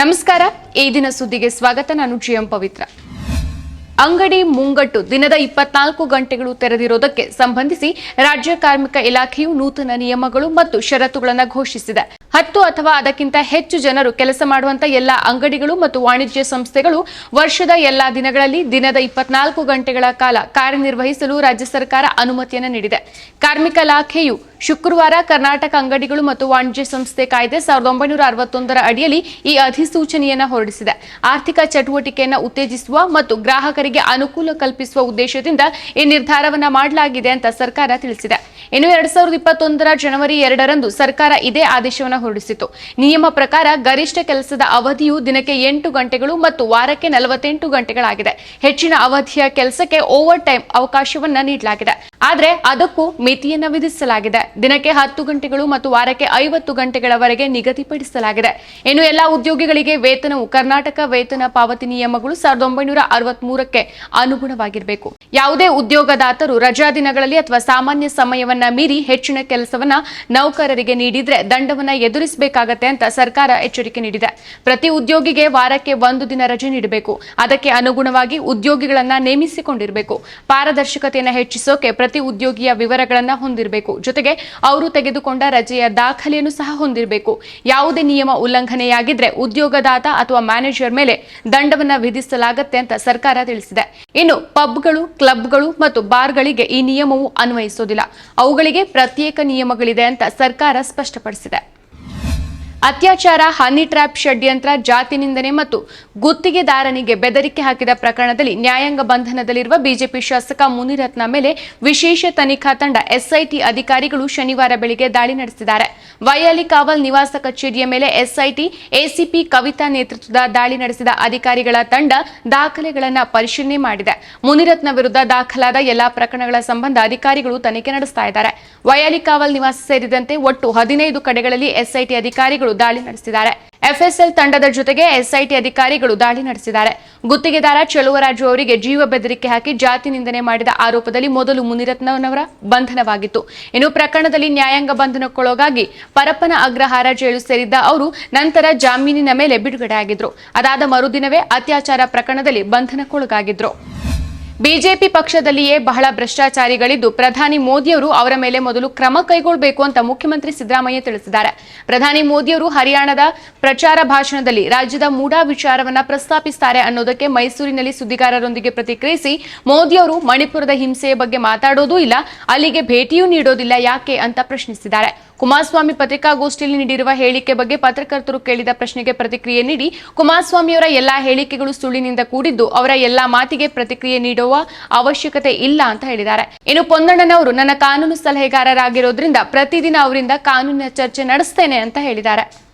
ನಮಸ್ಕಾರ. ಈ ದಿನ ಸುದ್ದಿಗೆ ಸ್ವಾಗತ. ನಾನು ಜಿಎಂ ಪವಿತ್ರ. ಅಂಗಡಿ ಮುಂಗಟ್ಟು ದಿನದ ಇಪ್ಪತ್ನಾಲ್ಕು ಗಂಟೆಗಳು ತೆರೆದಿರೋದಕ್ಕೆ ಸಂಬಂಧಿಸಿ ರಾಜ್ಯ ಕಾರ್ಮಿಕ ಇಲಾಖೆಯು ನೂತನ ನಿಯಮಗಳು ಮತ್ತು ಷರತ್ತುಗಳನ್ನು ಘೋಷಿಸಿದೆ. ಹತ್ತು ಅಥವಾ ಅದಕ್ಕಿಂತ ಹೆಚ್ಚು ಜನರು ಕೆಲಸ ಮಾಡುವಂತ ಎಲ್ಲ ಅಂಗಡಿಗಳು ಮತ್ತು ವಾಣಿಜ್ಯ ಸಂಸ್ಥೆಗಳು ವರ್ಷದ ಎಲ್ಲಾ ದಿನಗಳಲ್ಲಿ ದಿನದ ಇಪ್ಪತ್ನಾಲ್ಕು ಗಂಟೆಗಳ ಕಾಲ ಕಾರ್ಯನಿರ್ವಹಿಸಲು ರಾಜ್ಯ ಸರ್ಕಾರ ಅನುಮತಿಯನ್ನು ನೀಡಿದೆ. ಕಾರ್ಮಿಕ ಇಲಾಖೆಯು ಶುಕ್ರವಾರ ಕರ್ನಾಟಕ ಅಂಗಡಿಗಳು ಮತ್ತು ವಾಣಿಜ್ಯ ಸಂಸ್ಥೆ ಕಾಯ್ದೆ ಸಾವಿರದ ಒಂಬೈನೂರ ಅರವತ್ತೊಂದರ ಅಡಿಯಲ್ಲಿ ಈ ಅಧಿಸೂಚನೆಯನ್ನು ಹೊರಡಿಸಿದೆ. ಆರ್ಥಿಕ ಚಟುವಟಿಕೆಯನ್ನು ಉತ್ತೇಜಿಸುವ ಮತ್ತು ಗ್ರಾಹಕರಿಗೆ ಅನುಕೂಲ ಕಲ್ಪಿಸುವ ಉದ್ದೇಶದಿಂದ ಈ ನಿರ್ಧಾರವನ್ನು ಮಾಡಲಾಗಿದೆ ಅಂತ ಸರ್ಕಾರ ತಿಳಿಸಿದೆ. ಇನ್ನು ಎರಡ್ ಸಾವಿರದ ಇಪ್ಪತ್ತೊಂದರ ಜನವರಿ ಎರಡರಂದು ಸರ್ಕಾರ ಇದೇ ಆದೇಶವನ್ನು ಹೊರಡಿಸಿತು ನಿಯಮ ಪ್ರಕಾರ ಗರಿಷ್ಠ ಕೆಲಸದ ಅವಧಿಯು ದಿನಕ್ಕೆ ಎಂಟು ಗಂಟೆಗಳು ಮತ್ತು ವಾರಕ್ಕೆ ನಲವತ್ತೆಂಟು ಗಂಟೆಗಳಾಗಿದೆ. ಹೆಚ್ಚಿನ ಅವಧಿಯ ಕೆಲಸಕ್ಕೆ ಓವರ್ ಟೈಮ್ ಅವಕಾಶವನ್ನ ನೀಡಲಾಗಿದೆ. ಆದರೆ ಅದಕ್ಕೂ ಮಿತಿಯನ್ನು ವಿಧಿಸಲಾಗಿದೆ. ದಿನಕ್ಕೆ ಹತ್ತು ಗಂಟೆಗಳು ಮತ್ತು ವಾರಕ್ಕೆ ಐವತ್ತು ಗಂಟೆಗಳವರೆಗೆ ನಿಗದಿಪಡಿಸಲಾಗಿದೆ. ಇನ್ನು ಎಲ್ಲಾ ಉದ್ಯೋಗಿಗಳಿಗೆ ವೇತನವು ಕರ್ನಾಟಕ ವೇತನ ಪಾವತಿ ನಿಯಮಗಳು ಸಾವಿರದ ಒಂಬೈನೂರ ಅರವತ್ತ್ ಮೂರಕ್ಕೆ ಅನುಗುಣವಾಗಿರಬೇಕು. ಯಾವುದೇ ಉದ್ಯೋಗದಾತರು ರಜಾ ದಿನಗಳಲ್ಲಿ ಅಥವಾ ಸಾಮಾನ್ಯ ಸಮಯವನ್ನ ಮೀರಿ ಹೆಚ್ಚಿನ ಕೆಲಸವನ್ನ ನೌಕರರಿಗೆ ನೀಡಿದ್ರೆ ದಂಡವನ್ನ ಎದುರಿಸಬೇಕಾಗತ್ತೆ ಅಂತ ಸರ್ಕಾರ ಎಚ್ಚರಿಕೆ ನೀಡಿದೆ. ಪ್ರತಿ ಉದ್ಯೋಗಿಗೆ ವಾರಕ್ಕೆ ಒಂದು ದಿನ ರಜೆ ನೀಡಬೇಕು. ಅದಕ್ಕೆ ಅನುಗುಣವಾಗಿ ಉದ್ಯೋಗಿಗಳನ್ನ ನೇಮಿಸಿಕೊಂಡಿರಬೇಕು. ಪಾರದರ್ಶಕತೆಯನ್ನು ಹೆಚ್ಚಿಸೋಕೆ ಪ್ರತಿ ಉದ್ಯೋಗಿಯ ವಿವರಗಳನ್ನ ಹೊಂದಿರಬೇಕು. ಜೊತೆಗೆ ಅವರು ತೆಗೆದುಕೊಂಡ ರಜೆಯ ದಾಖಲೆಯನ್ನು ಸಹ ಹೊಂದಿರಬೇಕು. ಯಾವುದೇ ನಿಯಮ ಉಲ್ಲಂಘನೆಯಾಗಿದ್ರೆ ಉದ್ಯೋಗದಾತ ಅಥವಾ ಮ್ಯಾನೇಜರ್ ಮೇಲೆ ದಂಡವನ್ನ ವಿಧಿಸಲಾಗುತ್ತೆ ಅಂತ ಸರ್ಕಾರ ತಿಳಿಸಿದೆ. ಇನ್ನು ಪಬ್ಗಳು, ಕ್ಲಬ್ಗಳು ಮತ್ತು ಬಾರ್ಗಳಿಗೆ ಈ ನಿಯಮವು ಅನ್ವಯಿಸೋದಿಲ್ಲ. ಅವುಗಳಿಗೆ ಪ್ರತ್ಯೇಕ ನಿಯಮಗಳಿದೆ ಅಂತ ಸರ್ಕಾರ ಸ್ಪಷ್ಟಪಡಿಸಿದೆ. ಅತ್ಯಾಚಾರ, ಹನಿ ಟ್ರ್ಯಾಪ್ ಷಡ್ಯಂತ್ರ, ಜಾತಿ ನಿಂದನೆ ಮತ್ತು ಗುತ್ತಿಗೆದಾರನಿಗೆ ಬೆದರಿಕೆ ಹಾಕಿದ ಪ್ರಕರಣದಲ್ಲಿ ನ್ಯಾಯಾಂಗ ಬಂಧನದಲ್ಲಿರುವ ಬಿಜೆಪಿ ಶಾಸಕ ಮುನಿರತ್ನ ಮೇಲೆ ವಿಶೇಷ ತನಿಖಾ ತಂಡ ಎಸ್ಐಟಿ ಅಧಿಕಾರಿಗಳು ಶನಿವಾರ ಬೆಳಿಗ್ಗೆ ದಾಳಿ ನಡೆಸಿದ್ದಾರೆ. ವೈಯಾಲಿ ಕಾವಲ್ ನಿವಾಸ ಕಚೇರಿಯ ಮೇಲೆ ಎಸ್ಐಟಿ, ಎಸಿಪಿ ಕವಿತಾ ನೇತೃತ್ವದ ದಾಳಿ ನಡೆಸಿದ ಅಧಿಕಾರಿಗಳ ತಂಡ ದಾಖಲೆಗಳನ್ನು ಪರಿಶೀಲನೆ ಮಾಡಿದೆ. ಮುನಿರತ್ನ ವಿರುದ್ಧ ದಾಖಲಾದ ಎಲ್ಲಾ ಪ್ರಕರಣಗಳ ಸಂಬಂಧ ಅಧಿಕಾರಿಗಳು ತನಿಖೆ ನಡೆಸ್ತಾ ಇದ್ದಾರೆ. ವಯಾಲಿ ಕಾವಲ್ ನಿವಾಸ ಸೇರಿದಂತೆ ಒಟ್ಟು ಹದಿನೈದು ಕಡೆಗಳಲ್ಲಿ ಎಸ್ಐಟಿ ಅಧಿಕಾರಿಗಳು ದಾಳಿ ನಡೆಸಿದ್ದಾರೆ. ಎಫ್ಎಸ್ಎಲ್ ತಂಡದ ಜೊತೆಗೆ ಎಸ್ಐಟಿ ಅಧಿಕಾರಿಗಳು ದಾಳಿ ನಡೆಸಿದ್ದಾರೆ. ಗುತ್ತಿಗೆದಾರ ಚಲುವರಾಜು ಅವರಿಗೆ ಜೀವ ಬೆದರಿಕೆ ಹಾಕಿ ಜಾತಿ ನಿಂದನೆ ಮಾಡಿದ ಆರೋಪದಲ್ಲಿ ಮೊದಲು ಮುನಿರತ್ನವರ ಬಂಧನವಾಗಿತ್ತು. ಇನ್ನು ಪ್ರಕರಣದಲ್ಲಿ ನ್ಯಾಯಾಂಗ ಬಂಧನಕ್ಕೊಳಗಾಗಿ ಪರಪ್ಪನ ಅಗ್ರಹಾರ ಜೈಲು ಸೇರಿದ್ದ ಅವರು ನಂತರ ಜಾಮೀನಿನ ಮೇಲೆ ಬಿಡುಗಡೆಯಾಗಿದ್ರು. ಅದಾದ ಮರುದಿನವೇ ಅತ್ಯಾಚಾರ ಪ್ರಕರಣದಲ್ಲಿ ಬಂಧನಕ್ಕೊಳಗಾಗಿದ್ರು. ಬಿಜೆಪಿ ಪಕ್ಷದಲ್ಲಿಯೇ ಬಹಳ ಭ್ರಷ್ಟಾಚಾರಿಗಳಿದ್ದು ಪ್ರಧಾನಿ ಮೋದಿಯವರು ಅವರ ಮೇಲೆ ಮೊದಲು ಕ್ರಮ ಕೈಗೊಳ್ಳಬೇಕು ಅಂತ ಮುಖ್ಯಮಂತ್ರಿ ಸಿದ್ದರಾಮಯ್ಯ ತಿಳಿಸಿದ್ದಾರೆ. ಪ್ರಧಾನಿ ಮೋದಿಯವರು ಹರಿಯಾಣದ ಪ್ರಚಾರ ಭಾಷಣದಲ್ಲಿ ರಾಜ್ಯದ ಮೂಡಾ ವಿಚಾರವನ್ನ ಪ್ರಸ್ತಾಪಿಸುತ್ತಾರೆ ಅನ್ನೋದಕ್ಕೆ ಮೈಸೂರಿನಲ್ಲಿ ಸುದ್ದಿಗಾರರೊಂದಿಗೆ ಪ್ರತಿಕ್ರಿಯಿಸಿ ಮೋದಿಯವರು ಮಣಿಪುರದ ಹಿಂಸೆಯ ಬಗ್ಗೆ ಮಾತಾಡೋದೂ ಇಲ್ಲ, ಅಲ್ಲಿಗೆ ಭೇಟಿಯೂ ನೀಡೋದಿಲ್ಲ ಯಾಕೆ ಅಂತ ಪ್ರಶ್ನಿಸಿದ್ದಾರೆ. ಕುಮಾರಸ್ವಾಮಿ ಪತ್ರಿಕಾಗೋಷ್ಠಿಯಲ್ಲಿ ನೀಡಿರುವ ಹೇಳಿಕೆ ಬಗ್ಗೆ ಪತ್ರಕರ್ತರು ಕೇಳಿದ ಪ್ರಶ್ನೆಗೆ ಪ್ರತಿಕ್ರಿಯೆ ನೀಡಿ, ಕುಮಾರಸ್ವಾಮಿಯವರ ಎಲ್ಲಾ ಹೇಳಿಕೆಗಳು ಸುಳ್ಳಿನಿಂದ ಕೂಡಿದ್ದು, ಅವರ ಎಲ್ಲಾ ಮಾತಿಗೆ ಪ್ರತಿಕ್ರಿಯೆ ನೀಡುವ ಅವಶ್ಯಕತೆ ಇಲ್ಲ ಅಂತ ಹೇಳಿದ್ದಾರೆ. ಇನ್ನು ಪೊನ್ನಣ್ಣನವರು, ನನ್ನ ಕಾನೂನು ಸಲಹೆಗಾರರಾಗಿರೋದ್ರಿಂದ ಪ್ರತಿದಿನ ಅವರಿಂದ ಕಾನೂನಿನ ಚರ್ಚೆ ನಡೆಸ್ತೇನೆ ಅಂತ ಹೇಳಿದ್ದಾರೆ.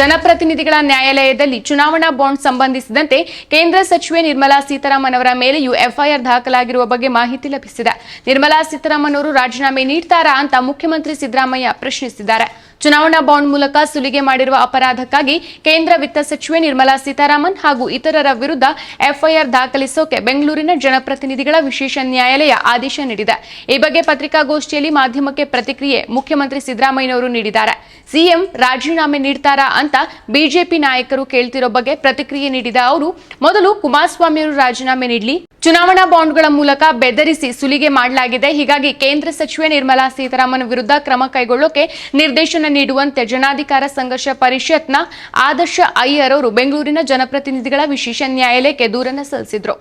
ಜನಪ್ರತಿನಿಧಿಗಳ ನ್ಯಾಯಾಲಯದಲ್ಲಿ ಚುನಾವಣಾ ಬಾಂಡ್ ಸಂಬಂಧಿಸಿದಂತೆ ಕೇಂದ್ರ ಸಚಿವೆ ನಿರ್ಮಲಾ ಸೀತಾರಾಮನ್ ಅವರ ಮೇಲೆಯೂ ಎಫ್ಐಆರ್ ದಾಖಲಾಗಿರುವ ಬಗ್ಗೆ ಮಾಹಿತಿ ಲಭಿಸಿದೆ. ನಿರ್ಮಲಾ ಸೀತಾರಾಮನ್ ಅವರು ರಾಜೀನಾಮೆ ನೀಡ್ತಾರಾ ಅಂತ ಮುಖ್ಯಮಂತ್ರಿ ಸಿದ್ದರಾಮಯ್ಯ ಪ್ರಶ್ನಿಸಿದ್ದಾರೆ. ಚುನಾವಣಾ ಬಾಂಡ್ ಮೂಲಕ ಸುಲಿಗೆ ಮಾಡಿರುವ ಅಪರಾಧಕ್ಕಾಗಿ ಕೇಂದ್ರ ವಿತ್ತ ಸಚಿವೆ ನಿರ್ಮಲಾ ಸೀತಾರಾಮನ್ ಹಾಗೂ ಇತರರ ವಿರುದ್ಧ ಎಫ್ಐಆರ್ ದಾಖಲಿಸೋಕೆ ಬೆಂಗಳೂರಿನ ಜನಪ್ರತಿನಿಧಿಗಳ ವಿಶೇಷ ನ್ಯಾಯಾಲಯ ಆದೇಶ ನೀಡಿದೆ. ಈ ಬಗ್ಗೆ ಪತ್ರಿಕಾಗೋಷ್ಠಿಯಲ್ಲಿ ಮಾಧ್ಯಮಕ್ಕೆ ಪ್ರತಿಕ್ರಿಯೆ ಮುಖ್ಯಮಂತ್ರಿ ಸಿದ್ದರಾಮಯ್ಯನವರು ನೀಡಿದ್ದಾರೆ. ಸಿಎಂ ರಾಜೀನಾಮೆ ನೀಡ್ತಾರಾ ಅಂತ ಬಿಜೆಪಿ ನಾಯಕರು ಕೇಳ್ತಿರೋ ಬಗ್ಗೆ ಪ್ರತಿಕ್ರಿಯೆ ನೀಡಿದ ಅವರು, ಮೊದಲು ಕುಮಾರಸ್ವಾಮಿಯವರು ರಾಜೀನಾಮೆ ನೀಡಲಿ, ಚುನಾವಣಾ ಬಾಂಡ್ಗಳ ಮೂಲಕ ಬೆದರಿಸಿ ಸುಲಿಗೆ ಮಾಡಲಾಗಿದೆ. ಹೀಗಾಗಿ ಕೇಂದ್ರ ಸಚಿವೆ ನಿರ್ಮಲಾ ಸೀತಾರಾಮನ್ ವಿರುದ್ಧ ಕ್ರಮ ಕೈಗೊಳ್ಳೋಕೆ ನಿರ್ದೇಶನ ನೀಡುವಂತೆ ಜನಾಧಿಕಾರ ಸಂಘರ್ಷ ಪರಿಷತ್ನ ಆದರ್ಶ ಅಯ್ಯರ್ ಅವರು ಬೆಂಗಳೂರಿನ ಜನಪ್ರತಿನಿಧಿಗಳ ವಿಶೇಷ ನ್ಯಾಯಾಲಯಕ್ಕೆ ದೂರನ್ನು ಸಲ್ಲಿಸಿದ್ರು.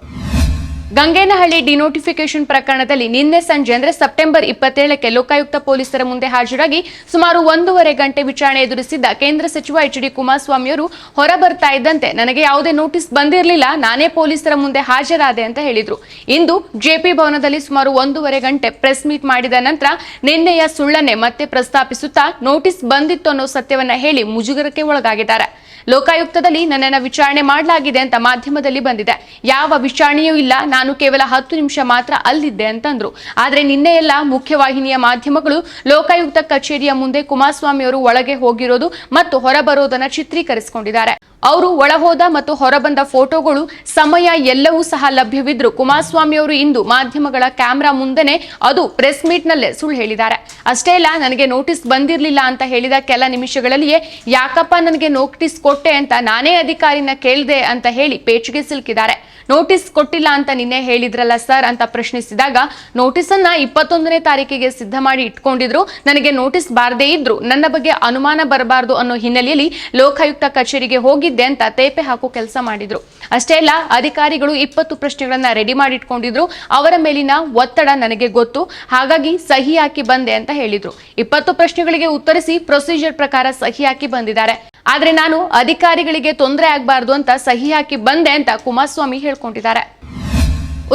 ಗಂಗೇನಹಳ್ಳಿ ಡಿನೋಟಿಫಿಕೇಶನ್ ಪ್ರಕರಣದಲ್ಲಿ ನಿನ್ನೆ ಸಂಜೆ, ಅಂದರೆ ಸೆಪ್ಟೆಂಬರ್ ಇಪ್ಪತ್ತೇಳಕ್ಕೆ ಲೋಕಾಯುಕ್ತ ಪೊಲೀಸರ ಮುಂದೆ ಹಾಜರಾಗಿ ಸುಮಾರು ಒಂದೂವರೆ ಗಂಟೆ ವಿಚಾರಣೆ ಎದುರಿಸಿದ್ದ ಕೇಂದ್ರ ಸಚಿವ ಎಚ್ ಡಿ ಕುಮಾರಸ್ವಾಮಿಯವರು ಹೊರ ಬರ್ತಾ ಇದ್ದಂತೆ ನನಗೆ ಯಾವುದೇ ನೋಟಿಸ್ ಬಂದಿರಲಿಲ್ಲ, ನಾನೇ ಪೊಲೀಸರ ಮುಂದೆ ಹಾಜರಾದೆ ಅಂತ ಹೇಳಿದ್ರು. ಇಂದು ಜೆಪಿ ಭವನದಲ್ಲಿ ಸುಮಾರು ಒಂದೂವರೆ ಗಂಟೆ ಪ್ರೆಸ್ ಮೀಟ್ ಮಾಡಿದ ನಂತರ ನಿನ್ನೆಯ ಸುಳ್ಳನ್ನೇ ಮತ್ತೆ ಪ್ರಸ್ತಾಪಿಸುತ್ತಾ ನೋಟಿಸ್ ಬಂದಿತ್ತು ಅನ್ನೋ ಸತ್ಯವನ್ನ ಹೇಳಿ ಮುಜುಗರಕ್ಕೆ ಒಳಗಾಗಿದ್ದಾರೆ. ಲೋಕಾಯುಕ್ತದಲ್ಲಿ ನನ್ನನ್ನ ವಿಚಾರಣೆ ಮಾಡಲಾಗಿದೆ ಅಂತ ಮಾಧ್ಯಮದಲ್ಲಿ ಬಂದಿದೆ. ಯಾವ ವಿಚಾರಣೆಯೂ ಇಲ್ಲ ನಾನು ಕೇವಲ ಹತ್ತು ನಿಮಿಷ ಮಾತ್ರ ಅಲ್ಲಿದ್ದೆ ಅಂತಂದ್ರು. ಆದ್ರೆ ನಿನ್ನೆ ಎಲ್ಲ ಮುಖ್ಯವಾಹಿನಿಯ ಮಾಧ್ಯಮಗಳು, ಲೋಕಾಯುಕ್ತ ಕಚೇರಿಯ ಮುಂದೆ ಕುಮಾರಸ್ವಾಮಿ ಅವರು ಒಳಗೆ ಹೋಗಿರೋದು ಮತ್ತು ಹೊರಬರೋದನ್ನ ಚಿತ್ರೀಕರಿಸಿಕೊಂಡಿದ್ದಾರೆ. ಅವರು ಒಳಹೋದ ಮತ್ತು ಹೊರಬಂದ ಫೋಟೋಗಳು ಸಮಯ ಎಲ್ಲವೂ ಸಹ ಲಭ್ಯವಿದ್ರು ಕುಮಾರಸ್ವಾಮಿ ಅವರು ಇಂದು ಮಾಧ್ಯಮಗಳ ಕ್ಯಾಮೆರಾ ಮುಂದೆನೆ ಅದು ಪ್ರೆಸ್ ಮೀಟ್ ನಲ್ಲೇ ಸುಳ್ಳು ಹೇಳಿದ್ದಾರೆ. ಅಷ್ಟೇ ಇಲ್ಲ ನನಗೆ ನೋಟಿಸ್ ಬಂದಿರಲಿಲ್ಲ ಅಂತ ಹೇಳಿದ ಕೆಲ ನಿಮಿಷಗಳಲ್ಲಿಯೇ, ಯಾಕಪ್ಪ ನನಗೆ ನೋಟಿಸ್ ಕೊಟ್ಟೆ ಅಂತ ನಾನೇ ಅಧಿಕಾರಿನ ಕೇಳಿದೆ ಅಂತ ಹೇಳಿ ಪೇಚಿಗೆ ಸಿಲುಕಿದ್ದಾರೆ. ನೋಟಿಸ್ ಕೊಟ್ಟಿಲ್ಲ ಅಂತ ನಿನ್ನೆ ಹೇಳಿದ್ರಲ್ಲ ಸರ್ ಅಂತ ಪ್ರಶ್ನಿಸಿದಾಗ ನೋಟಿಸ್ ಅನ್ನ ಇಪ್ಪತ್ತೊಂದನೇ ತಾರೀಕಿಗೆ ಸಿದ್ಧ ಮಾಡಿ ಇಟ್ಕೊಂಡಿದ್ರು. ನನಗೆ ನೋಟಿಸ್ ಬಾರದೇ ಇದ್ರು. ನನ್ನ ಬಗ್ಗೆ ಅನುಮಾನ ಬರಬಾರದು ಅನ್ನೋ ಹಿನ್ನೆಲೆಯಲ್ಲಿ ಲೋಕಾಯುಕ್ತ ಕಚೇರಿಗೆ ಹೋಗಿದ್ದೆ ಅಂತ ತೇಪೆ ಹಾಕೋ ಕೆಲಸ ಮಾಡಿದ್ರು. ಅಷ್ಟೇ ಅಲ್ಲ, ಅಧಿಕಾರಿಗಳು ಇಪ್ಪತ್ತು ಪ್ರಶ್ನೆಗಳನ್ನ ರೆಡಿ ಮಾಡಿ ಇಟ್ಕೊಂಡಿದ್ರು ಅವರ ಮೇಲಿನ ಒತ್ತಡ ನನಗೆ ಗೊತ್ತು. ಹಾಗಾಗಿ ಸಹಿ ಹಾಕಿ ಬಂದೆ ಅಂತ ಹೇಳಿದ್ರು. ಇಪ್ಪತ್ತು ಪ್ರಶ್ನೆಗಳಿಗೆ ಉತ್ತರಿಸಿ ಪ್ರೊಸೀಜರ್ ಪ್ರಕಾರ ಸಹಿ ಹಾಕಿ ಬಂದಿದ್ದಾರೆ. ಆದ್ರೆ ನಾನು ಅಧಿಕಾರಿಗಳಿಗೆ ತೊಂದರೆ ಆಗಬಾರ್ದು ಅಂತ ಸಹಿ ಹಾಕಿ ಬಂದೆ ಅಂತ ಕುಮಾರಸ್ವಾಮಿ ಹೇಳ್ಕೊಂಡಿದ್ದಾರೆ.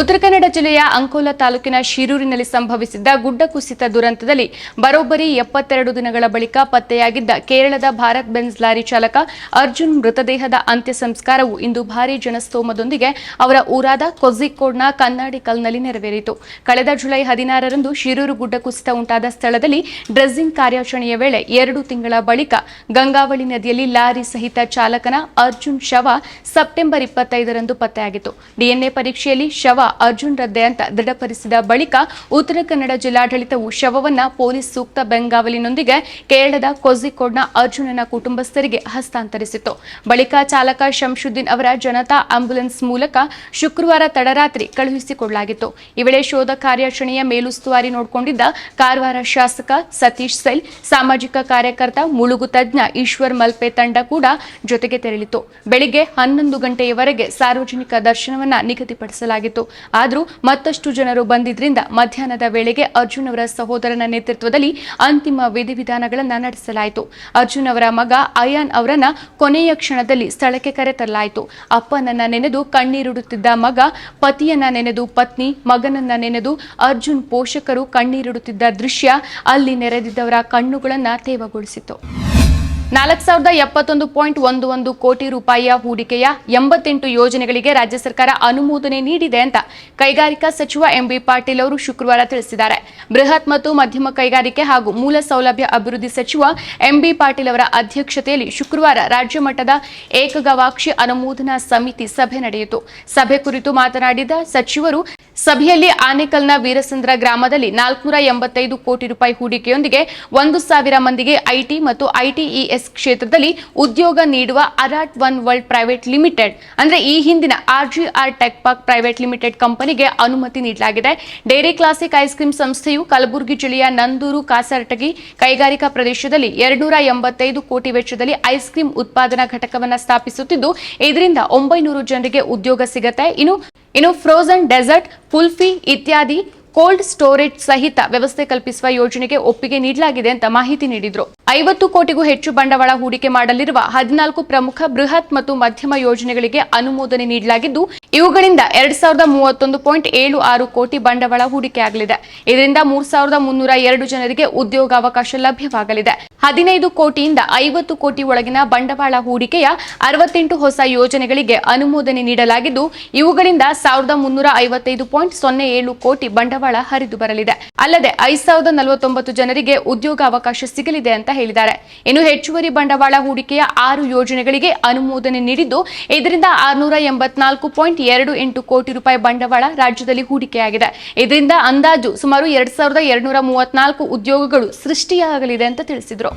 ಉತ್ತರ ಕನ್ನಡ ಜಿಲ್ಲೆಯ ಅಂಕೋಲ ತಾಲೂಕಿನ ಶಿರೂರಿನಲ್ಲಿ ಸಂಭವಿಸಿದ್ದ ಗುಡ್ಡ ಕುಸಿತ ದುರಂತದಲ್ಲಿ ಬರೋಬ್ಬರಿ ಎಪ್ಪತ್ತೆರಡು ದಿನಗಳ ಬಳಿಕ ಪತ್ತೆಯಾಗಿದ್ದ ಕೇರಳದ ಭಾರತ್ ಬೆನ್ಸ್ ಲಾರಿ ಚಾಲಕ ಅರ್ಜುನ್ ಮೃತದೇಹದ ಅಂತ್ಯ ಸಂಸ್ಕಾರವು ಇಂದು ಭಾರೀ ಜನಸ್ತೋಮದೊಂದಿಗೆ ಅವರ ಊರಾದ ಕೊಝಿಕೋಡ್ನ ಕಲ್ನಲ್ಲಿ ನೆರವೇರಿತು. ಕಳೆದ ಜುಲೈ ಹದಿನಾರರಂದು ಶಿರೂರು ಗುಡ್ಡ ಕುಸಿತ ಉಂಟಾದ ಸ್ಥಳದಲ್ಲಿ ಡ್ರೆಸ್ಸಿಂಗ್ ಕಾರ್ಯಾಚರಣೆಯ ವೇಳೆ ಎರಡು ತಿಂಗಳ ಬಳಿಕ ಗಂಗಾವಳಿ ನದಿಯಲ್ಲಿ ಲಾರಿ ಸಹಿತ ಚಾಲಕನ ಅರ್ಜುನ್ ಶವ ಸೆಪ್ಟೆಂಬರ್ ಇಪ್ಪತ್ತೈದರಂದು ಪತ್ತೆಯಾಗಿತ್ತು. ಡಿಎನ್ಎ ಪರೀಕ್ಷೆಯಲ್ಲಿ ಶವ ಅರ್ಜುನ್ ರದ್ದೆ ಅಂತ ದೃಢಪಡಿಸಿದ ಬಳಿಕ ಉತ್ತರ ಕನ್ನಡ ಜಿಲ್ಲಾಡಳಿತವು ಶವವನ್ನ ಪೊಲೀಸ್ ಸೂಕ್ತ ಬೆಂಗಾವಲಿನೊಂದಿಗೆ ಕೇರಳದ ಕೊಝಿಕೋಡ್ನ ಅರ್ಜುನನ ಕುಟುಂಬಸ್ಥರಿಗೆ ಹಸ್ತಾಂತರಿಸಿತು ಬಳಿಕ ಚಾಲಕ ಶಂಶುದ್ದೀನ್ ಅವರ ಜನತಾ ಆಂಬ್ಯುಲೆನ್ಸ್ ಮೂಲಕ ಶುಕ್ರವಾರ ತಡರಾತ್ರಿ ಕಳುಹಿಸಿಕೊಡಲಾಗಿತ್ತು ಈ ವೇಳೆ ಶೋಧ ಕಾರ್ಯಾಚರಣೆಯ ಮೇಲುಸ್ತುವಾರಿ ನೋಡಿಕೊಂಡಿದ್ದ ಕಾರವಾರ ಶಾಸಕ ಸತೀಶ್ ಸೈಲ್, ಸಾಮಾಜಿಕ ಕಾರ್ಯಕರ್ತ ಮುಳುಗು ತಜ್ಞ ಈಶ್ವರ್ ಮಲ್ಪೆ ತಂಡ ಕೂಡ ಜೊತೆಗೆ ತೆರಳಿತು ಬೆಳಿಗ್ಗೆ ಹನ್ನೊಂದು ಗಂಟೆಯವರೆಗೆ ಸಾರ್ವಜನಿಕ ದರ್ಶನವನ್ನ ನಿಗದಿಪಡಿಸಲಾಗಿತ್ತು. ಆದರೂ ಮತ್ತಷ್ಟು ಜನರು ಬಂದಿದ್ರಿಂದ ಮಧ್ಯಾಹ್ನದ ವೇಳೆಗೆ ಅರ್ಜುನ್ ಅವರ ಸಹೋದರನ ನೇತೃತ್ವದಲ್ಲಿ ಅಂತಿಮ ವಿಧಿವಿಧಾನಗಳನ್ನು ನಡೆಸಲಾಯಿತು. ಅರ್ಜುನ್ ಅವರ ಮಗ ಅಯಾನ್ ಅವರನ್ನ ಕೊನೆಯ ಕ್ಷಣದಲ್ಲಿ ಸ್ಥಳಕ್ಕೆ ಕರೆತರಲಾಯಿತು. ಅಪ್ಪನನ್ನ ನೆನೆದು ಕಣ್ಣೀರಿಡುತ್ತಿದ್ದ ಮಗ, ಪತಿಯನ್ನ ನೆನೆದು ಪತ್ನಿ, ಮಗನನ್ನ ನೆನೆದು ಅರ್ಜುನ್ ಪೋಷಕರು ಕಣ್ಣೀರಿಡುತ್ತಿದ್ದ ದೃಶ್ಯ ಅಲ್ಲಿ ನೆರೆದಿದ್ದವರ ಕಣ್ಣುಗಳನ್ನು ತೇವಗೊಳಿಸಿತು ನಾಲ್ಕು ಸಾವಿರದ ಎಪ್ಪತ್ತೊಂದು ಪಾಯಿಂಟ್ ಒಂದು ಒಂದು ಕೋಟಿ ರೂಪಾಯಿಯ ಹೂಡಿಕೆಯ ಎಂಬತ್ತೆಂಟು ಯೋಜನೆಗಳಿಗೆ ರಾಜ್ಯ ಸರ್ಕಾರ ಅನುಮೋದನೆ ನೀಡಿದೆ ಅಂತ ಕೈಗಾರಿಕಾ ಸಚಿವ ಎಂಬಿ ಪಾಟೀಲ್ ಅವರು ಶುಕ್ರವಾರ ತಿಳಿಸಿದ್ದಾರೆ. ಬೃಹತ್ ಮತ್ತು ಮಧ್ಯಮ ಕೈಗಾರಿಕೆ ಹಾಗೂ ಮೂಲ ಸೌಲಭ್ಯ ಅಭಿವೃದ್ಧಿ ಸಚಿವ ಎಂಬಿ ಪಾಟೀಲ್ ಅವರ ಅಧ್ಯಕ್ಷತೆಯಲ್ಲಿ ಶುಕ್ರವಾರ ರಾಜ್ಯ ಮಟ್ಟದ ಏಕಗವಾಕ್ಷಿ ಅನುಮೋದನಾ ಸಮಿತಿ ಸಭೆ ನಡೆಯಿತು. ಸಭೆ ಕುರಿತು ಮಾತನಾಡಿದ ಸಚಿವರು, ಸಭೆಯಲ್ಲಿ ಆನೇಕಲ್ನ ವೀರಸಂದ್ರ ಗ್ರಾಮದಲ್ಲಿ ನಾಲ್ಕುನೂರ ಎಂಬತ್ತೈದು ಕೋಟಿ ರೂಪಾಯಿ ಹೂಡಿಕೆಯೊಂದಿಗೆ ಒಂದು ಸಾವಿರ ಮಂದಿಗೆ ಐಟಿ ಮತ್ತು ಐಟಿಇಎಸ್ ಕ್ಷೇತ್ರದಲ್ಲಿ ಉದ್ಯೋಗ ನೀಡುವ ಅರಾಟ್ ಒನ್ ವರ್ಲ್ಡ್ ಪ್ರೈವೇಟ್ ಲಿಮಿಟೆಡ್. ಅಂದ್ರೆ ಈ ಹಿಂದಿನ RGR tech park private limited ಕಂಪನಿಗೆ ಅನುಮತಿ ನೀಡಲಾಗಿದೆ. ಡೈರಿ ಕ್ಲಾಸಿಕ್ ಐಸ್ ಕ್ರೀಮ್ ಸಂಸ್ಥೆಯು ಕಲಬುರಗಿ ಜಿಲ್ಲೆಯ ನಂದೂರು, ಕಾಸರಟಗಿ ಕೈಗಾರಿಕಾ ಪ್ರದೇಶದಲ್ಲಿ ಎರಡ್ನೂರ ಎಂಬತ್ತೈದು ಕೋಟಿ ವೆಚ್ಚದಲ್ಲಿ ಐಸ್ ಕ್ರೀಮ್ ಉತ್ಪಾದನಾ ಘಟಕವನ್ನು ಸ್ಥಾಪಿಸುತ್ತಿದ್ದು, ಇದರಿಂದ ಒಂಬೈನೂರು ಜನರಿಗೆ ಉದ್ಯೋಗ ಸಿಗುತ್ತೆ. ಇನ್ನು ಇನ್ನು ಫ್ರೋಜನ್ ಡೆಸರ್ಟ್ ಕುಲ್ಫಿ ಇತ್ಯಾದಿ ಕೋಲ್ಡ್ ಸ್ಟೋರೇಜ್ ಸಹಿತ ವ್ಯವಸ್ಥೆ ಕಲ್ಪಿಸುವ ಯೋಜನೆಗೆ ಒಪ್ಪಿಗೆ ನೀಡಲಾಗಿದೆ ಅಂತ ಮಾಹಿತಿ ನೀಡಿದ್ರು. ಐವತ್ತು ಕೋಟಿಗೂ ಹೆಚ್ಚು ಬಂಡವಾಳ ಹೂಡಿಕೆ ಮಾಡಲಿರುವ ಹದಿನಾಲ್ಕು ಪ್ರಮುಖ ಬೃಹತ್ ಮತ್ತು ಮಧ್ಯಮ ಯೋಜನೆಗಳಿಗೆ ಅನುಮೋದನೆ ನೀಡಲಾಗಿದ್ದು, ಇವುಗಳಿಂದ ಎರಡ್ ಸಾವಿರದ ಮೂವತ್ತೊಂದು ಪಾಯಿಂಟ್ ಏಳು ಆರು ಕೋಟಿ ಬಂಡವಾಳ ಹೂಡಿಕೆಯಾಗಲಿದೆ ಇದರಿಂದ ಮೂರ್ ಸಾವಿರದ ಮುನ್ನೂರ ಎರಡು ಜನರಿಗೆ ಉದ್ಯೋಗಾವಕಾಶ ಲಭ್ಯವಾಗಲಿದೆ. ಹದಿನೈದು ಕೋಟಿಯಿಂದ ಐವತ್ತು ಕೋಟಿ ಒಳಗಿನ ಬಂಡವಾಳ ಹೂಡಿಕೆಯ ಅರವತ್ತೆಂಟು ಹೊಸ ಯೋಜನೆಗಳಿಗೆ ಅನುಮೋದನೆ ನೀಡಲಾಗಿದ್ದು, ಇವುಗಳಿಂದ ಸಾವಿರದ ಮುನ್ನೂರ ಐವತ್ತೈದು ಪಾಯಿಂಟ್ ಸೊನ್ನೆ ಏಳು ಕೋಟಿ ಬಂಡವಾಳ ಹರಿದು ಬರಲಿದೆ. ಅಲ್ಲದೆ, ಐದು ಸಾವಿರದ ನಲವತ್ತೊಂಬತ್ತು ಜನರಿಗೆ ಉದ್ಯೋಗಾವಕಾಶ ಸಿಗಲಿದೆ ಅಂತ ಹೇಳಿದ್ದಾರೆ. ಇನ್ನು ಹೆಚ್ಚುವರಿ ಬಂಡವಾಳ ಹೂಡಿಕೆಯ ಆರು ಯೋಜನೆಗಳಿಗೆ ಅನುಮೋದನೆ ನೀಡಿದ್ದು, ಇದರಿಂದ ಆರುನೂರ ಎಂಬತ್ನಾಲ್ಕು ಪಾಯಿಂಟ್ ಎರಡು ಎಂಟು ಕೋಟಿ ರೂಪಾಯಿ ಬಂಡವಾಳ ರಾಜ್ಯದಲ್ಲಿ ಹೂಡಿಕೆಯಾಗಿದೆ. ಇದರಿಂದ ಅಂದಾಜು ಸುಮಾರು ಎರಡ್ ಸಾವಿರದ ಎರಡ್ನೂರ ಮೂವತ್ನಾಲ್ಕು ಉದ್ಯೋಗಗಳು ಸೃಷ್ಟಿಯಾಗಲಿದೆ ಅಂತ ತಿಳಿಸಿದರು.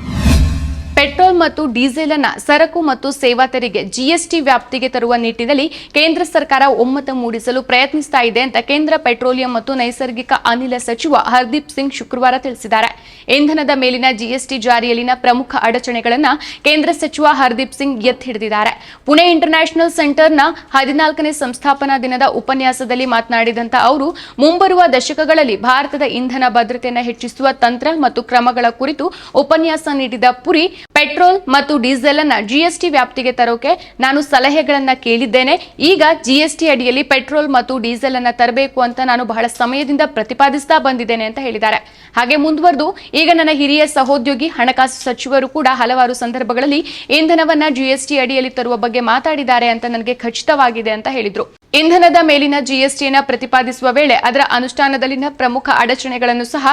ಪೆಟ್ರೋಲ್ ಮತ್ತು ಡೀಸೆಲ್ ಅನ್ನ ಸರಕು ಮತ್ತು ಸೇವಾ ತೆರಿಗೆ ಜಿಎಸ್ಟಿ ವ್ಯಾಪ್ತಿಗೆ ತರುವ ನಿಟ್ಟಿನಲ್ಲಿ ಕೇಂದ್ರ ಸರ್ಕಾರ ಒಮ್ಮತ ಮೂಡಿಸಲು ಪ್ರಯತ್ನಿಸ್ತಾ ಇದೆ ಅಂತ ಕೇಂದ್ರ ಪೆಟ್ರೋಲಿಯಂ ಮತ್ತು ನೈಸರ್ಗಿಕ ಅನಿಲ ಸಚಿವ ಹರ್ದೀಪ್ ಸಿಂಗ್ ಶುಕ್ರವಾರ ತಿಳಿಸಿದ್ದಾರೆ. ಇಂಧನದ ಮೇಲಿನ ಜಿಎಸ್ಟಿ ಜಾರಿಯಲ್ಲಿನ ಪ್ರಮುಖ ಅಡಚಣೆಗಳನ್ನ ಕೇಂದ್ರ ಸಚಿವ ಹರ್ದೀಪ್ ಸಿಂಗ್ ಎತ್ತಿ ಹಿಡಿದಿದ್ದಾರೆ. ಪುಣೆ ಇಂಟರ್ನ್ಯಾಷನಲ್ ಸೆಂಟರ್ನ ಹದಿನಾಲ್ಕನೇ ಸಂಸ್ಥಾಪನಾ ದಿನದ ಉಪನ್ಯಾಸದಲ್ಲಿ ಮಾತನಾಡಿದಂತ ಅವರು, ಮುಂಬರುವ ದಶಕಗಳಲ್ಲಿ ಭಾರತದ ಇಂಧನ ಭದ್ರತೆಯನ್ನು ಹೆಚ್ಚಿಸುವ ತಂತ್ರ ಮತ್ತು ಕ್ರಮಗಳ ಕುರಿತು ಉಪನ್ಯಾಸ ನೀಡಿದ ಪುರಿ ಪೆಟ್ರೋಲ್ ಮತ್ತು ಡೀಸೆಲ್ ಅನ್ನ ಜಿಎಸ್ಟಿ ವ್ಯಾಪ್ತಿಗೆ ತರೋಕೆ ನಾನು ಸಲಹೆಗಳನ್ನ ಕೇಳಿದ್ದೇನೆ. ಈಗ ಜಿಎಸ್ಟಿ ಅಡಿಯಲ್ಲಿ ಪೆಟ್ರೋಲ್ ಮತ್ತು ಡೀಸೆಲ್ ಅನ್ನ ತರಬೇಕು ಅಂತ ನಾನು ಬಹಳ ಸಮಯದಿಂದ ಪ್ರತಿಪಾದಿಸ್ತಾ ಬಂದಿದ್ದೇನೆ ಅಂತ ಹೇಳಿದ್ದಾರೆ. ಹಾಗೆ ಮುಂದುವರೆದು, ಈಗ ನನ್ನ ಹಿರಿಯ ಸಹೋದ್ಯೋಗಿ, ಹಣಕಾಸು ಸಚಿವರು ಕೂಡ ಹಲವಾರು ಸಂದರ್ಭಗಳಲ್ಲಿ ಇಂಧನವನ್ನ ಜಿಎಸ್ಟಿ ಅಡಿಯಲ್ಲಿ ತರುವ ಬಗ್ಗೆ ಮಾತಾಡಿದ್ದಾರೆ ಅಂತ ನನಗೆ ಖಚಿತವಾಗಿದೆ ಅಂತ ಹೇಳಿದ್ರು. ಇಂಧನದ ಮೇಲಿನ ಜಿಎಸ್ಟಿಯನ್ನು ಪ್ರತಿಪಾದಿಸುವ ವೇಳೆ ಅದರ ಅನುಷ್ಠಾನದಲ್ಲಿನ ಪ್ರಮುಖ ಅಡಚಣೆಗಳನ್ನು ಸಹ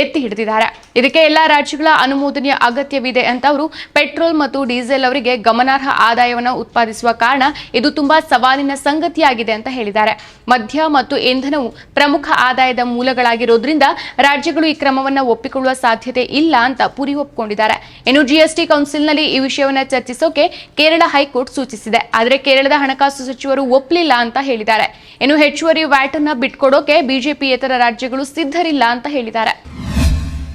ಎತ್ತಿ ಹಿಡಿದಿದ್ದಾರೆ. ಇದಕ್ಕೆ ಎಲ್ಲಾ ರಾಜ್ಯಗಳ ಅನುಮೋದನೆಯ ಅಗತ್ಯವಿದೆ ಅಂತ ಅವರು ಪೆಟ್ರೋಲ್ ಮತ್ತು ಡೀಸೆಲ್ ಅವರಿಗೆ ಗಮನಾರ್ಹ ಆದಾಯವನ್ನು ಉತ್ಪಾದಿಸುವ ಕಾರಣ ಇದು ತುಂಬಾ ಸವಾಲಿನ ಸಂಗತಿಯಾಗಿದೆ ಅಂತ ಹೇಳಿದ್ದಾರೆ. ಮದ್ಯ ಮತ್ತು ಇಂಧನವು ಪ್ರಮುಖ ಆದಾಯದ ಮೂಲಗಳಾಗಿರೋದ್ರಿಂದ ರಾಜ್ಯಗಳು ಈ ಕ್ರಮವನ್ನು ಒಪ್ಪಿಕೊಳ್ಳುವ ಸಾಧ್ಯತೆ ಇಲ್ಲ ಅಂತ ಪುರಿ ಒಪ್ಪಿಕೊಂಡಿದ್ದಾರೆ ಇನ್ನು ಜಿಎಸ್ಟಿ ಕೌನ್ಸಿಲ್ನಲ್ಲಿ ಈ ವಿಷಯವನ್ನು ಚರ್ಚಿಸೋಕೆ ಕೇರಳ ಹೈಕೋರ್ಟ್ ಸೂಚಿಸಿದೆ. ಆದರೆ ಕೇರಳದ ಹಣಕಾಸು ಸಚಿವರು ಒಪ್ಪಲಿಲ್ಲ ಅಂತ ಹೇಳಿದ್ದಾರೆ. ಇನ್ನು ಹೆಚ್ಚುವರಿ ವ್ಯಾಟ್ ಅನ್ನ ಬಿಟ್ಕೊಡೋಕೆ ಬಿಜೆಪಿಯೇತರ ರಾಜ್ಯಗಳು ಸಿದ್ಧರಿಲ್ಲ ಅಂತ ಹೇಳಿದ್ದಾರೆ.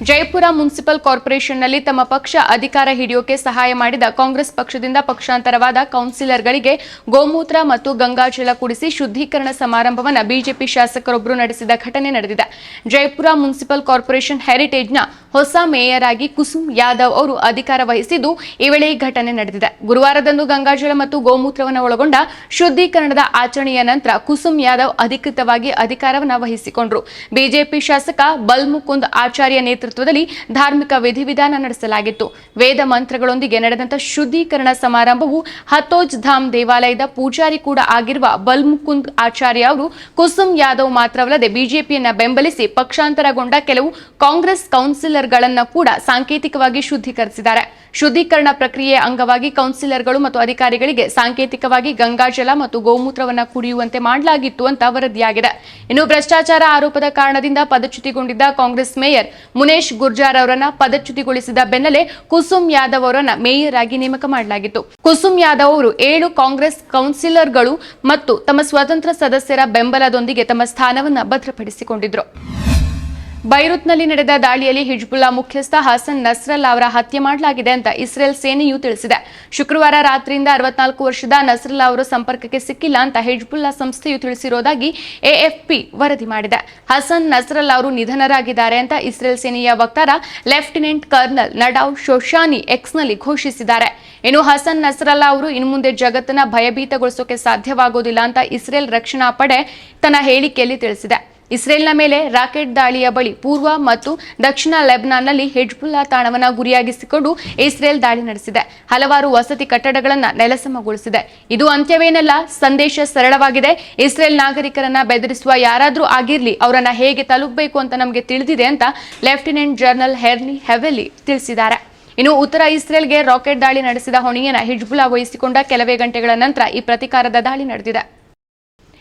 ಜೈಪುರ ಮುನ್ಸಿಪಲ್ ಕಾರ್ಪೊರೇಷನ್ನಲ್ಲಿ ತಮ್ಮ ಪಕ್ಷ ಅಧಿಕಾರ ಹಿಡಿಯೋಕೆ ಸಹಾಯ ಮಾಡಿದ ಕಾಂಗ್ರೆಸ್ ಪಕ್ಷದಿಂದ ಪಕ್ಷಾಂತರವಾದ ಕೌನ್ಸಿಲರ್ಗಳಿಗೆ ಗೋಮೂತ್ರ ಮತ್ತು ಗಂಗಾಜಲ ಕುಡಿಸಿ ಶುದ್ಧೀಕರಣ ಸಮಾರಂಭವನ್ನು ಬಿಜೆಪಿ ಶಾಸಕರೊಬ್ಬರು ನಡೆಸಿದ ಘಟನೆ ನಡೆದಿದೆ. ಜೈಪುರ ಮುನ್ಸಿಪಲ್ ಕಾರ್ಪೊರೇಷನ್ ಹೆರಿಟೇಜ್ನ ಹೊಸ ಮೇಯರ್ ಆಗಿ ಕುಸುಮ್ ಯಾದವ್ ಅವರು ಅಧಿಕಾರ ವಹಿಸಿದ್ದು ಈ ವೇಳೆ ಈ ಘಟನೆ ನಡೆದಿದೆ. ಗುರುವಾರದಂದು ಗಂಗಾಜಲ ಮತ್ತು ಗೋಮೂತ್ರವನ್ನು ಒಳಗೊಂಡ ಶುದ್ಧೀಕರಣದ ಆಚರಣೆಯ ನಂತರ ಕುಸುಮ್ ಯಾದವ್ ಅಧಿಕೃತವಾಗಿ ಅಧಿಕಾರವನ್ನು ವಹಿಸಿಕೊಂಡರು. ಬಿಜೆಪಿ ಶಾಸಕ ಬಲ್ಮುಕುಂದ್ ಆಚಾರ್ಯ ನೇತೃತ್ವದಲ್ಲಿ ಧಾರ್ಮಿಕ ವಿಧಿವಿಧಾನ ನಡೆಸಲಾಗಿತ್ತು. ವೇದ ಮಂತ್ರಗಳೊಂದಿಗೆ ನಡೆದಂತಹ ಶುದ್ಧೀಕರಣ ಸಮಾರಂಭವು ಹತೋಜ್ ಧಾಮ್ ದೇವಾಲಯದ ಪೂಜಾರಿ ಕೂಡ ಆಗಿರುವ ಬಲ್ಮುಕುಂದ್ ಆಚಾರ್ಯ ಅವರು ಕುಸುಮ್ ಯಾದವ್ ಮಾತ್ರವಲ್ಲದೆ ಬಿಜೆಪಿಯನ್ನ ಬೆಂಬಲಿಸಿ ಪಕ್ಷಾಂತರಗೊಂಡ ಕೆಲವು ಕಾಂಗ್ರೆಸ್ ಕೌನ್ಸಿಲರ್ಗಳನ್ನ ಕೂಡ ಸಾಂಕೇತಿಕವಾಗಿ ಶುದ್ಧೀಕರಿಸಿದ್ದಾರೆ. ಶುದ್ಧೀಕರಣ ಪ್ರಕ್ರಿಯೆಯ ಅಂಗವಾಗಿ ಕೌನ್ಸಿಲರ್ಗಳು ಮತ್ತು ಅಧಿಕಾರಿಗಳಿಗೆ ಸಾಂಕೇತಿಕವಾಗಿ ಗಂಗಾಜಲ ಮತ್ತು ಗೋಮೂತ್ರವನ್ನು ಕುಡಿಯುವಂತೆ ಮಾಡಲಾಗಿತ್ತು ಅಂತ ವರದಿಯಾಗಿದೆ. ಇನ್ನು ಭ್ರಷ್ಟಾಚಾರ ಆರೋಪದ ಕಾರಣದಿಂದ ಪದಚ್ಯುತಿಗೊಂಡಿದ್ದ ಕಾಂಗ್ರೆಸ್ ಮೇಯರ್ ಮುನೇಶ್ ಗುರ್ಜಾರ್ ಅವರನ್ನ ಪದಚ್ಯುತಿಗೊಳಿಸಿದ ಬೆನ್ನಲ್ಲೇ ಕುಸುಮ್ ಯಾದವ್ ಅವರನ್ನ ಮೇಯರ್ ಆಗಿ ನೇಮಕ ಮಾಡಲಾಗಿತ್ತು. ಕುಸುಮ್ ಯಾದವ್ ಅವರು ಏಳು ಕಾಂಗ್ರೆಸ್ ಕೌನ್ಸಿಲರ್ಗಳು ಮತ್ತು ತಮ್ಮ ಸ್ವತಂತ್ರ ಸದಸ್ಯರ ಬೆಂಬಲದೊಂದಿಗೆ ತಮ್ಮ ಸ್ಥಾನವನ್ನು ಭದ್ರಪಡಿಸಿಕೊಂಡಿದ್ರು. ಬೈರುತ್ನಲ್ಲಿ ನಡೆದ ದಾಳಿಯಲ್ಲಿ ಹಿಜ್ಬುಲ್ಲಾ ಮುಖ್ಯಸ್ಥ ಹಸನ್ ನಸ್ರಲ್ಲಾ ಅವರ ಹತ್ಯೆ ಮಾಡಲಾಗಿದೆ ಅಂತ ಇಸ್ರೇಲ್ ಸೇನೆಯು ತಿಳಿಸಿದೆ. ಶುಕ್ರವಾರ ರಾತ್ರಿಯಿಂದ ಅರವತ್ನಾಲ್ಕು ವರ್ಷದ ನಸ್ರಲ್ಲಾ ಅವರು ಸಂಪರ್ಕಕ್ಕೆ ಸಿಕ್ಕಿಲ್ಲ ಅಂತ ಹಿಜ್ಬುಲ್ಲಾ ಸಂಸ್ಥೆಯು ತಿಳಿಸಿರೋದಾಗಿ ಎಎಫ್ಪಿ ವರದಿ ಮಾಡಿದೆ. ಹಸನ್ ನಸ್ರಲ್ಲಾ ಅವರು ನಿಧನರಾಗಿದ್ದಾರೆ ಅಂತ ಇಸ್ರೇಲ್ ಸೇನೆಯ ವಕ್ತಾರ ಲೆಫ್ಟಿನೆಂಟ್ ಕರ್ನಲ್ ನಡಾವ್ ಶೋಶಾನಿ ಎಕ್ಸ್ನಲ್ಲಿ ಘೋಷಿಸಿದ್ದಾರೆ. ಇನ್ನು ಹಸನ್ ನಸ್ರಲ್ಲಾ ಅವರು ಇನ್ನು ಮುಂದೆ ಜಗತ್ತನ್ನ ಭಯಭೀತಗೊಳಿಸೋಕೆ ಸಾಧ್ಯವಾಗೋದಿಲ್ಲ ಅಂತ ಇಸ್ರೇಲ್ ರಕ್ಷಣಾ ಪಡೆ ತನ್ನ ಹೇಳಿಕೆಯಲ್ಲಿ ತಿಳಿಸಿದೆ. ಇಸ್ರೇಲ್ನ ಮೇಲೆ ರಾಕೆಟ್ ದಾಳಿಯ ಬಳಿ ಪೂರ್ವ ಮತ್ತು ದಕ್ಷಿಣ ಲೆಬ್ನಾನ್ನಲ್ಲಿ ಹಿಜ್ಬುಲ್ಲಾ ತಾಣವನ್ನು ಗುರಿಯಾಗಿಸಿಕೊಂಡು ಇಸ್ರೇಲ್ ದಾಳಿ ನಡೆಸಿದೆ. ಹಲವಾರು ವಸತಿ ಕಟ್ಟಡಗಳನ್ನು ನೆಲಸಮಗೊಳಿಸಿದೆ. ಇದು ಅಂತ್ಯವೇನಲ್ಲ, ಸಂದೇಶ ಸರಳವಾಗಿದೆ. ಇಸ್ರೇಲ್ ನಾಗರಿಕರನ್ನ ಬೆದರಿಸುವ ಯಾರಾದರೂ ಆಗಿರಲಿ, ಅವರನ್ನು ಹೇಗೆ ತಲುಪಬೇಕು ಅಂತ ನಮಗೆ ತಿಳಿದಿದೆ ಅಂತ ಲೆಫ್ಟಿನೆಂಟ್ ಜನರಲ್ ಹೆರ್ನಿ ಹೆವೆಲಿ ತಿಳಿಸಿದ್ದಾರೆ. ಇನ್ನು ಉತ್ತರ ಇಸ್ರೇಲ್ಗೆ ರಾಕೆಟ್ ದಾಳಿ ನಡೆಸಿದ ಹೊಣೆಯನ್ನು ಹಿಜ್ಬುಲಾ ವಹಿಸಿಕೊಂಡ ಕೆಲವೇ ಗಂಟೆಗಳ ನಂತರ ಈ ಪ್ರತಿಕಾರದ ದಾಳಿ ನಡೆದಿದೆ.